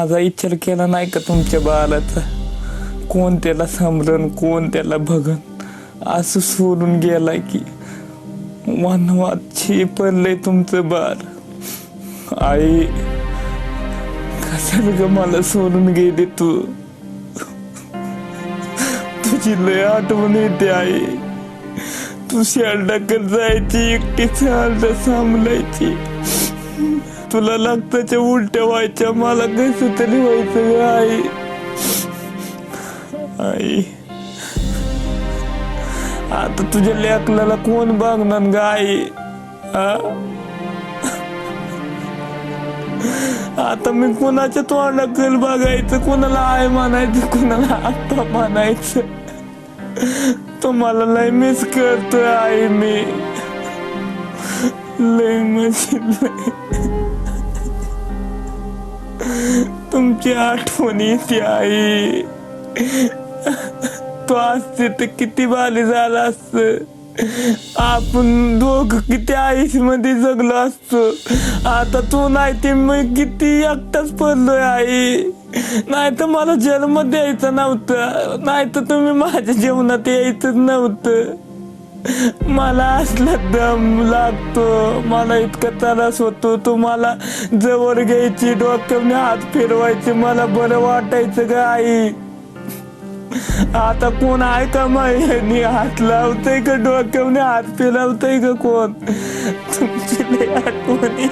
माझा विचार केला नाही का तुमच्या बाळाचा? कोण त्याला समरण कोण त्याला भगन असं सोडून गेलाय की वनवाद पडलंय तुमचं बाळ. आई कशाला ग मला सोडून गेली तू? तुझी लय आठवण येते आई. तू शेरडाकडे जायची एकटी शेरडा सांभाळायची. तुला लागताच्या उलट्या व्हायच्या मला कस तरी व्हायचं ग आई. आई. आता तुझ्या लेकलाला कोण बघणार ग आई? आता मी कोणाच्या तोंडाकडे बघायचं? कोणाला आय मानायचं कोणाला आत्ता मानायचं तुम्हाला लय मिस करतोय आई मी. लय म्हणजे लय तुमची आई. तो असते तर किती बाली झाला असत. आपण दोघ किती आयुष्यमध्ये जगलो असतो. आता तू नाही ते मी किती एकटाच पडलोय आई. नाही तर मला जन्म द्यायचा नव्हता. नाही तर तुम्ही माझ्या जीवनात यायचंच नव्हतं. मला असला दम लागतो. मला इतका त्रास होतो. तुम्हाला जवळ घ्यायची डोक्याने हात फिरवायचे मला बरं वाटायचं का आई. आता कोण आहे का माहिती हात लावतय का डोक्याने हात फिरवतय का कोण? तुमची आठवणी